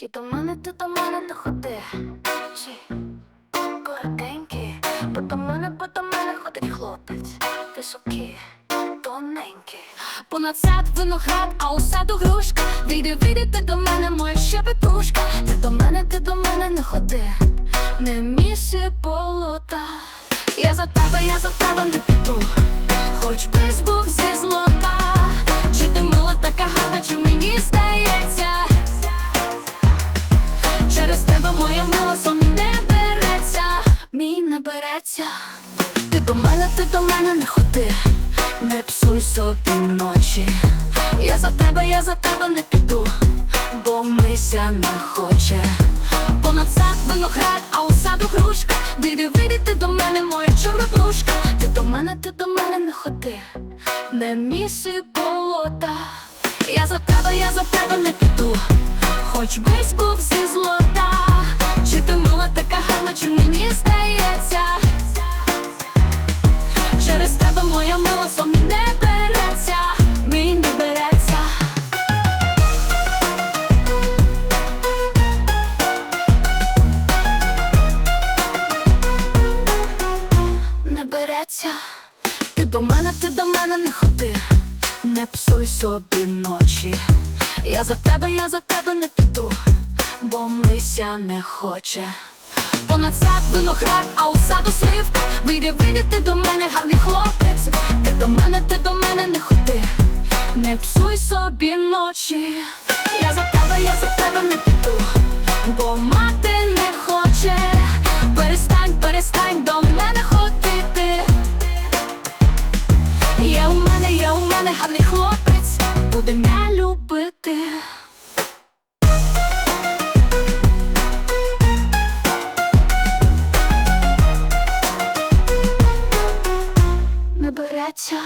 Ті до мене, ти до мене не ходи. Чи коротенький, бо до мене, бо до мене ходить хлопець. Високий, тоненький. Понад сад виноград, а у саду грушка. Вийди, вийди, ти до мене, моя щебетушка. Ти до мене, ти до мене не ходи. Не міси болота. Я за тебе, я за тебе не піду. Хоч би був зі не. Ти до мене, ти до мене не ходи, не псуй собі ночі. Я за тебе, я за тебе не піду, бо мися не хоче. Понад сад виноград, а у саду грушка. Вийди, вийди, ти до мене, моя чорна плюшка. Ти до мене, ти до мене не ходи, не міси болота. Я за тебе, я за тебе не піду. Хоч весь був зі злота, береться, ти до мене, ти до мене не ходи, не псуй собі ночі. Я за тебе, я за тебе не піду, бо мися не хоче. Понад сад виноград, а у саду сливка Вийди, вийди, ти до мене, гарний хлопець. Ти до мене, ти до мене не ходи, не псуй собі ночі. Я за тебе, я за тебе не піду, мене гарний хлопець, буде мене любити. Не береться.